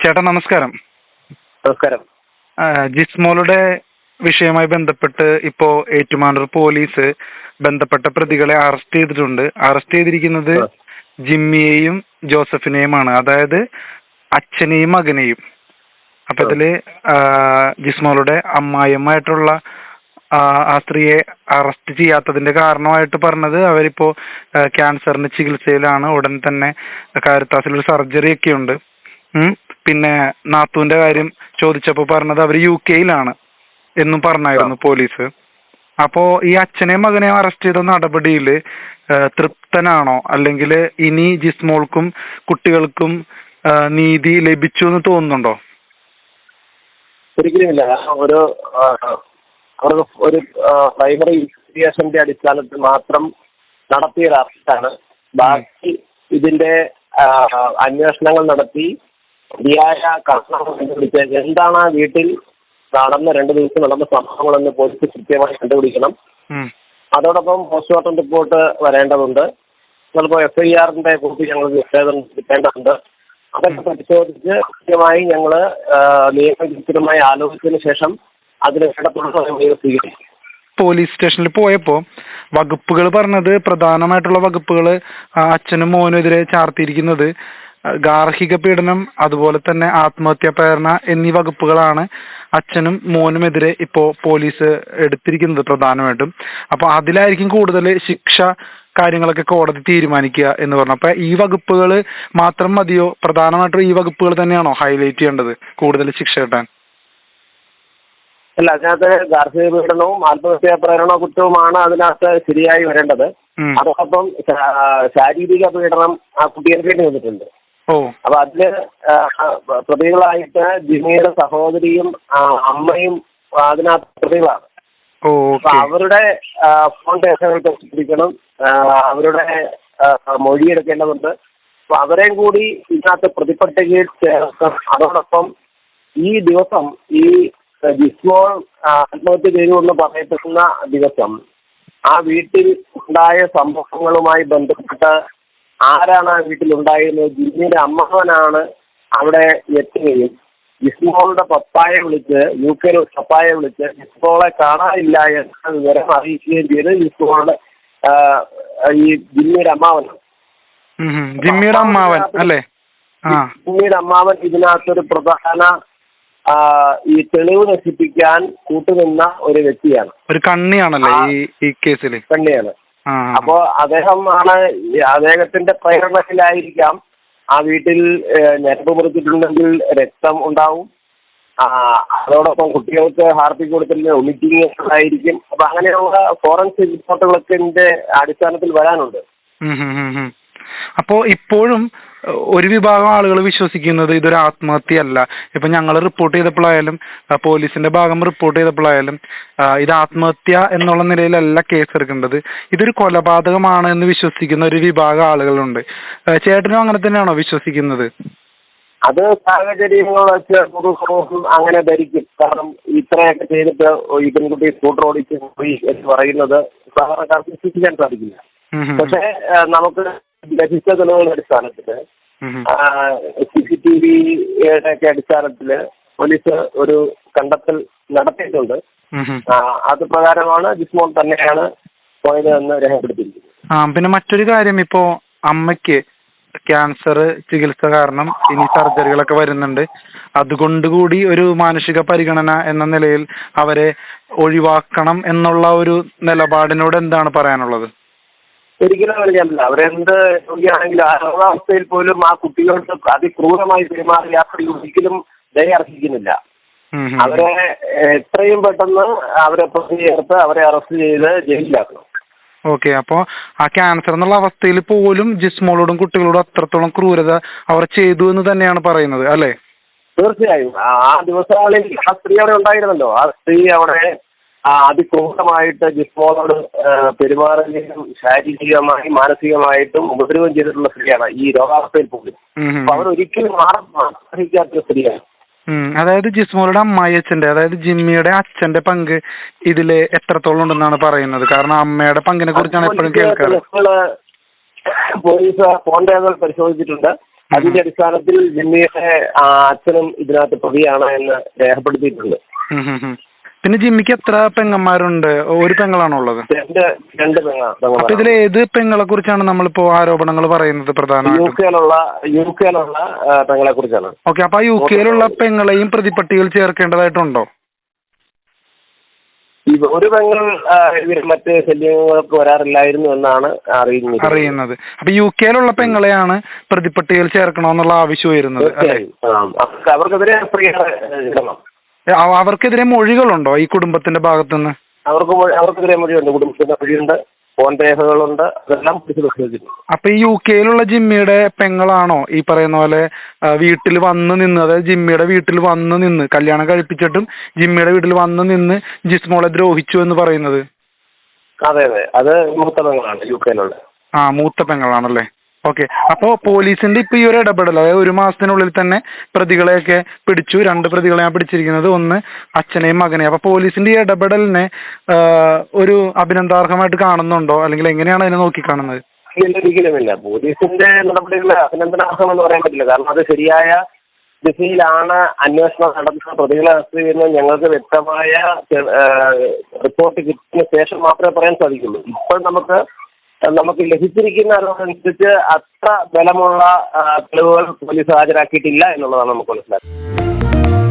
ചേട്ടാ നമസ്കാരം നമസ്കാരം ജിസ്മോളുടെ വിഷയവുമായി ബന്ധപ്പെട്ട് ഇപ്പോ ഏറ്റുമാനൂർ പോലീസ് ബന്ധപ്പെട്ട പ്രതികളെ അറസ്റ്റ് ചെയ്തിട്ടുണ്ട് അറസ്റ്റ് ചെയ്തിരിക്കുന്നത്. ജിമ്മിയെയും ജോസഫിനെയുമാണ് അതായത് അച്ഛനെയും മകനെയും അപ്പൊ. ഇതിൽ ജിസ്മോളുടെ അമ്മായിയമ്മായിട്ടുള്ള ആ സ്ത്രീയെ അറസ്റ്റ് ചെയ്യാത്തതിന്റെ കാരണമായിട്ട് പറഞ്ഞത് അവരിപ്പോ ക്യാൻസറിന്റെ ചികിത്സയിലാണ് ഉടൻ തന്നെ കാരിത്താസിൽ ഒരു സർജറി ഒക്കെ ഉണ്ട്. പിന്നെ നാത്തൂന്റെ കാര്യം ചോദിച്ചപ്പോ പറഞ്ഞത് അവർ യു കെയിലാണ് എന്നും പറഞ്ഞായിരുന്നു പോലീസ്. അപ്പോ ഈ അച്ഛനെയും മകനെയും അറസ്റ്റ് ചെയ്ത നടപടിയിൽ തൃപ്തനാണോ? അല്ലെങ്കിൽ ഇനി ജിസ്മോൾക്കും കുട്ടികൾക്കും നീതി ലഭിച്ചു എന്ന് തോന്നുന്നുണ്ടോ ഒരിക്കലുമില്ല ഒരു അവർക്ക് ഒരു പ്രൈമറി ഇൻവെസ്റ്റിഗേഷന്റെ അടിസ്ഥാനത്തിൽ മാത്രം നടത്തിയ ഒരു അറസ്റ്റാണ് ബാക്കി ഇതിന്റെ അന്വേഷണങ്ങൾ നടത്തി ശരിയായ കാരണം കണ്ടുപിടിച്ച് എന്താണ് ആ വീട്ടിൽ നടന്ന രണ്ട് ദിവസം നടന്ന സംഭവങ്ങളെന്ന് പോലീസ് കൃത്യമായി കണ്ടുപിടിക്കണം. അതോടൊപ്പം പോസ്റ്റ്മോർട്ടം റിപ്പോർട്ട് വരേണ്ടതുണ്ട്. ചിലപ്പോൾ എഫ് ഐ ആറിന്റെ കോപ്പി ഞങ്ങൾ കിട്ടേണ്ടതുണ്ട് അതൊക്കെ പരിശോധിച്ച് കൃത്യമായി ഞങ്ങൾ നിയമവിരുദ്ധമായി ആലോചിച്ചതിന് ശേഷം അതിന് സ്വീകരിക്കും പോലീസ് സ്റ്റേഷനിൽ പോയപ്പോ വകുപ്പുകൾ പറഞ്ഞത് പ്രധാനമായിട്ടുള്ള വകുപ്പുകൾ അച്ഛനും മോനും എതിരെ ചാർത്തിയിരിക്കുന്നത് ഗാർഹിക പീഡനം അതുപോലെ തന്നെ ആത്മഹത്യാ പ്രേരണ എന്നീ വകുപ്പുകളാണ് അച്ഛനും മോനും എതിരെ ഇപ്പോ പോലീസ് എടുത്തിരിക്കുന്നത് പ്രധാനമായിട്ടും. അപ്പൊ അതിലായിരിക്കും കൂടുതൽ ശിക്ഷ കാര്യങ്ങളൊക്കെ കോടതി തീരുമാനിക്കുക എന്ന് പറഞ്ഞു. അപ്പൊ ഈ വകുപ്പുകൾ മാത്രം മതിയോ? പ്രധാനമായിട്ടും ഈ വകുപ്പുകൾ തന്നെയാണോ ഹൈലൈറ്റ് ചെയ്യേണ്ടത് കൂടുതൽ ശിക്ഷ കിട്ടാൻ? അല്ല അതിനകത്ത് ഗാർഹിക പീഡനവും ആത്മഹത്യാ പ്രേരണ കുറ്റവുമാണ് അതിനകത്ത് ശരിയായി വരേണ്ടത്. അതോടൊപ്പം ശാരീരിക പീഡനം ആ കുട്ടികൾക്ക് വന്നിട്ടുണ്ട്. ഓ അപ്പൊ അതിൽ പ്രതികളായിട്ട് ജിമിയുടെ സഹോദരിയും അമ്മയും അതിനകത്ത് പ്രതികളാണ്. അപ്പൊ അവരുടെ ഫോൺ രേഖകൾ പരിശോധിക്കണം അവരുടെ മൊഴിയെടുക്കേണ്ടതുണ്ട്. അപ്പൊ അവരെയും കൂടി ഇതിനകത്ത് പ്രതിപട്ടികയിൽ ചേർക്കും അതോടൊപ്പം ഈ ദിവസം ഈ ജിസ്മോൾ ആത്മഹത്യ ചെയ്തു എന്ന് പറയപ്പെടുന്ന ദിവസം ആ വീട്ടിൽ ഉണ്ടായ സംഭവങ്ങളുമായി ബന്ധപ്പെട്ട് ആരാണ് ആ വീട്ടിൽ ഉണ്ടായിരുന്നത് ജിമ്മിയുടെ അമ്മാവനാണ് അവിടെ എത്തുകയും ജിസ്മോളുടെ പപ്പായെ വിളിച്ച് യു കെ പപ്പായെ വിളിച്ച് ജിസ്മോളെ കാണാനില്ല എന്ന വിവരം അറിയിക്കുകയും ചെയ്ത് ജിസ്മോളുടെ ഈ ജിമ്മിയുടെ അമ്മാവനാണ്. ജിമ്മിയുടെ അമ്മാവൻ അല്ലേ? ജിമ്മിയുടെ അമ്മാവൻ ഇതിനകത്തൊരു പ്രധാന ഈ തെളിവ് നശിപ്പിക്കാൻ കൂട്ടുനിന്ന ഒരു വ്യക്തിയാണ്. ഒരു കണ്ണിയാണല്ലേ. ഈ കേസിൽ ആ അപ്പോ അദ്ദേഹം ആണ് അദ്ദേഹത്തിന്റെ പ്രേരണയിലായിരിക്കാം ആ വീട്ടിൽ ഞരമ്പ് മുറിച്ചിട്ടുണ്ടെങ്കിൽ രക്തം ഉണ്ടാവും. അതോടൊപ്പം കുട്ടികൾക്ക് ഹാർപ്പിക് കൊടുത്തിട്ടുള്ള ഒമിറ്റിംഗ് ആയിരിക്കും അപ്പൊ അങ്ങനെയുള്ള ഫോറൻസിക് റിപ്പോർട്ടുകളൊക്കെ ഇതിന്റെ അടിസ്ഥാനത്തിൽ വരാനുണ്ട്. അപ്പോ ഇപ്പോഴും ഒരു വിഭാഗം ആളുകൾ വിശ്വസിക്കുന്നത് ഇതൊരു ആത്മഹത്യയല്ല. ഇപ്പൊ ഞങ്ങൾ റിപ്പോർട്ട് ചെയ്തപ്പോഴായാലും പോലീസിന്റെ ഭാഗം റിപ്പോർട്ട് ചെയ്തപ്പോഴായാലും ഇത് ആത്മഹത്യ എന്നുള്ള നിലയിലല്ല കേസ് എടുക്കേണ്ടത്. ഇതൊരു കൊലപാതകമാണ് എന്ന് വിശ്വസിക്കുന്ന ഒരു വിഭാഗം ആളുകളുണ്ട്. ചേട്ടനും അങ്ങനെ തന്നെയാണോ വിശ്വസിക്കുന്നത്? അത് സാഹചര്യങ്ങൾ വെച്ച് അങ്ങനെ ധരിക്കും. കാരണം ഇത്രയൊക്കെ ചെയ്തിട്ട് ഈ പെൺകുട്ടി സ്കൂട്ടർ ഓടിച്ച് പോയി എന്ന് പറയുന്നത് സാധാരണക്കാർക്ക് വിശ്വസിക്കാൻ സാധിക്കില്ല. പക്ഷേ നമുക്ക് ലഭിച്ച തെളിവുകളുടെ അടിസ്ഥാനത്തിൽ. സി സി ടി വിയുടെ ഒക്കെ അടിസ്ഥാനത്തിൽ പോലീസ് ഒരു കണ്ടെത്തൽ നടത്തിയിട്ടുണ്ട്. അത് പ്രകാരമാണ് ജിസ്മോൾ തന്നെയാണ് പോയത് എന്ന് രേഖപ്പെടുത്തിയിരിക്കുന്നത്. ആ പിന്നെ മറ്റൊരു കാര്യം ഇപ്പോ അമ്മയ്ക്ക് ക്യാൻസർ ചികിത്സ കാരണം ഇനി സർജറികളൊക്കെ വരുന്നുണ്ട്. അതുകൊണ്ട് കൂടി ഒരു മാനുഷിക പരിഗണന എന്ന നിലയിൽ അവരെ ഒഴിവാക്കണം എന്നുള്ള ഒരു നിലപാടിനോട് എന്താണ് പറയാനുള്ളത്? ഒരിക്കലും അറിയാമില്ല അവരെന്ത് രോഗിയാണെങ്കിലും ആ രോഗാവസ്ഥയിൽ പോലും ആ കുട്ടികൾക്ക് അതിക്രൂരമായി പെരുമാറിയ യാത്ര ഒരിക്കലും ദയ അർഹിക്കുന്നില്ല. അവരെ എത്രയും പെട്ടെന്ന് അവരെ പ്രതി ചേർത്ത് അവരെ അറസ്റ്റ് ചെയ്ത് ജയിലിലാക്കണം. ഓക്കെ അപ്പോ ആ ക്യാൻസർ എന്നുള്ള അവസ്ഥയിൽ പോലും ജിസ്മോളോടും കുട്ടികളോടും അത്രത്തോളം ക്രൂരത അവർ ചെയ്തു എന്ന് തന്നെയാണ് പറയുന്നത് അല്ലേ? തീർച്ചയായും. ആ ദിവസങ്ങളിൽ ആ സ്ത്രീ അവിടെ ഉണ്ടായിരുന്നല്ലോ. ആ സ്ത്രീ അവിടെ അതിക്രൂരമായിട്ട് ജിസ്മോളോട് പെരുമാറുകയും ശാരീരികമായും മാനസികമായിട്ടും ഉപദ്രവം ചെയ്തിട്ടുള്ള സ്ത്രീയാണ് ഈ രോഗാവസ്ഥയിൽ പോലും. അപ്പൊ അവരൊരിക്കലും മാറാൻ സ്ത്രീയാണ്. അതായത് ജിസ്മോളുടെ അമ്മായി അച്ഛന്റെ അതായത് ജിമ്മിയുടെ അച്ഛന്റെ പങ്ക് ഇതിൽ എത്രത്തോളം ഉണ്ടെന്നാണ് പറയുന്നത് കാരണം അമ്മയുടെ പങ്കിനെ കുറിച്ചാണ് എപ്പോഴും കേൾക്കാറ് പോലീസ് ഫോൺ രേഖകൾ പരിശോധിച്ചിട്ടുണ്ട് അതിന്റെ അടിസ്ഥാനത്തിൽ ജിമ്മിയുടെ അച്ഛനും ഇതിനകത്ത് പ്രതിയാണ് എന്ന് രേഖപ്പെടുത്തിയിട്ടുണ്ട്. പിന്നെ ജിമ്മിക്ക് എത്ര പെങ്ങന്മാരുണ്ട്? ഒരു പെങ്ങളാണോ ഉള്ളത് രണ്ട് അപ്പൊ. ഇതിൽ ഏത് പെങ്ങളെ കുറിച്ചാണ് നമ്മളിപ്പോ ആരോപണങ്ങൾ പറയുന്നത് യു പ്രധാനമായിട്ടും? കെയിലുള്ള യു കെയിലുള്ള ആ, പെങ്ങളെ കുറിച്ചാണ്. ഓക്കെ അപ്പൊ ആ യു കെയിലുള്ള പെങ്ങളെയും പ്രതിപ്പട്ടികൾ ചേർക്കേണ്ടതായിട്ടുണ്ടോ? ഒരു പെങ്ങൾ ആ, ഇവർ മറ്റ് ശല്യങ്ങൾക്ക് വരാറില്ലായിരുന്നു എന്നാണ് അറിയുന്നത്. അറിയുന്നത്. അപ്പൊ യു കെയിലുള്ള പെങ്ങളെയാണ് പ്രതിപട്ടികയിൽ ചേർക്കണമെന്നുള്ള ആവശ്യം വരുന്നത് അല്ലെ? തീർച്ചയായും. ആ, അവർക്ക് അവർക്കെതിരെ ഇടണം. അവർക്കെതിരെ മൊഴികളുണ്ടോ ഈ കുടുംബത്തിന്റെ ഭാഗത്തുനിന്ന്? അവർക്ക് മൊഴി- അവർക്കെതിരെ മൊഴിയുണ്ട്. കുടുംബത്തിന്റെ മൊഴിയുണ്ട്. ഫോൺ രേഖകളുണ്ട്. അതെല്ലാം പിടിച്ചു അപ്പൊ ഈ യു കെയിലുള്ള ജിമ്മിയുടെ പെങ്ങളാണോ ഈ പറയുന്ന പോലെ വീട്ടിൽ വന്ന് നിന്ന് അതായത് ജിമ്മിയുടെ വീട്ടിൽ വന്ന് നിന്ന് കല്യാണം കഴിപ്പിച്ചിട്ടും ജിമ്മിയുടെ വീട്ടിൽ വന്ന് നിന്ന് ജിസ്മോളെ ദ്രോഹിച്ചു എന്ന് പറയുന്നത്? അതെ അതെ. അത് മൂത്ത പെങ്ങളാണ് യു കെയിലുള്ള ആ മൂത്ത പെങ്ങളാണല്ലേ? ഓക്കെ അപ്പോൾ പോലീസിന്റെ ഇപ്പൊ ഈ ഒരു ഇടപെടൽ അതായത് ഒരു മാസത്തിനുള്ളിൽ തന്നെ പ്രതികളെയൊക്കെ പിടിച്ചു. രണ്ട് പ്രതികളെ ഞാൻ പിടിച്ചിരിക്കുന്നത്. ഒന്ന് അച്ഛനെയും മകനെയും. അപ്പൊ പോലീസിന്റെ ഈ ഇടപെടലിനെ ഒരു അഭിനന്ദാർഹമായിട്ട് കാണുന്നുണ്ടോ? അല്ലെങ്കിൽ എങ്ങനെയാണ് അതിനെ നോക്കിക്കാണുന്നത്? ഒരിക്കലുമില്ല. പോലീസിന്റെ നടപടികൾ അഭിനന്ദനാർഹമെന്ന് പറയാൻ പറ്റില്ല. കാരണം അത് ശരിയായ ദിശയിലാണ് അന്വേഷണം നടത്തുന്ന പ്രതികളെ അറസ്റ്റ് ചെയ്യുന്നത് ഞങ്ങൾക്ക് വ്യക്തമായ റിപ്പോർട്ട് കിട്ടിയ ശേഷം മാത്രമേ പറയാൻ സാധിക്കുള്ളൂ. ഇപ്പോൾ നമുക്ക് നമുക്ക് ലഭിച്ചിരിക്കുന്ന അറിവനുസരിച്ച് അത്ര ബലമുള്ള തെളിവുകൾ പോലീസ് ഹാജരാക്കിയിട്ടില്ല എന്നുള്ളതാണ് നമുക്ക് മനസ്സിലാക്കുന്നത്.